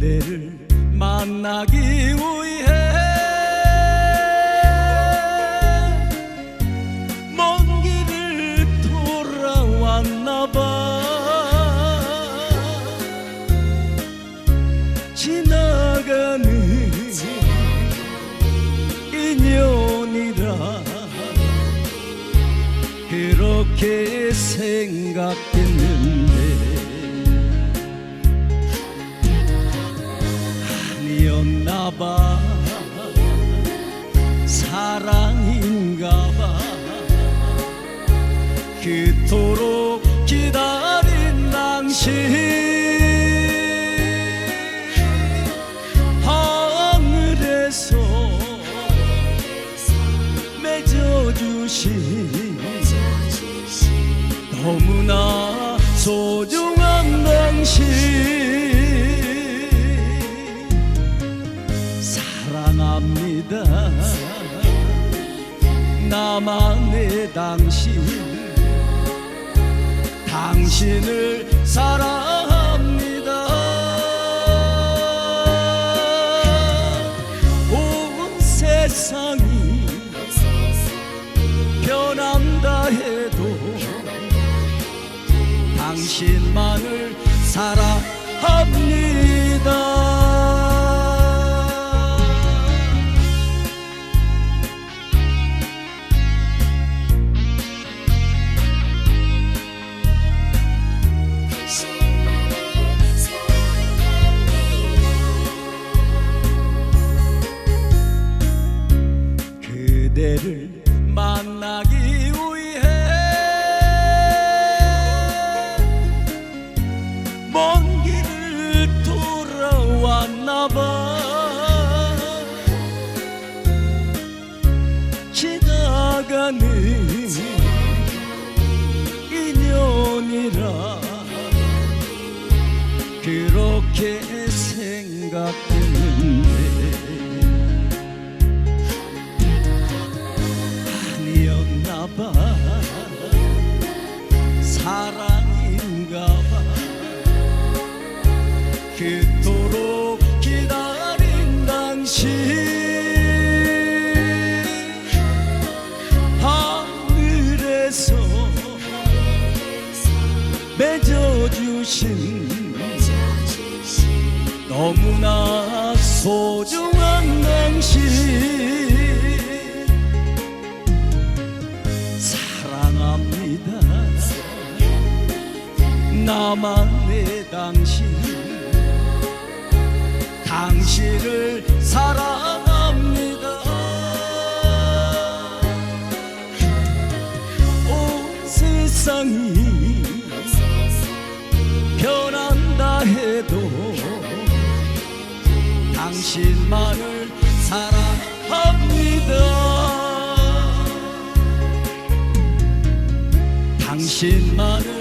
그대를 만나기 위해 먼 길을 돌아왔나 봐. 지나가는 인연이라 그렇게 생각했는데 봐. 사랑인가 봐. 그토록 기다린 당신. 하늘에서 맺어주신 너무나 소중한 당신 사랑합니다. 나만의 당신. 당신을 사랑합니다. 온 세상이 변한다 해도 당신만을 사랑합니다 아니었나봐. 사랑인가봐. 그토록 기다린 당신. 하늘에서 맺어주신 너무나 소중한 당신. 사랑합니다. 나만의 당신. 당신을 사랑합니다. 온 세상이 변한다 해도 당신만을 사랑합니다. 당신만을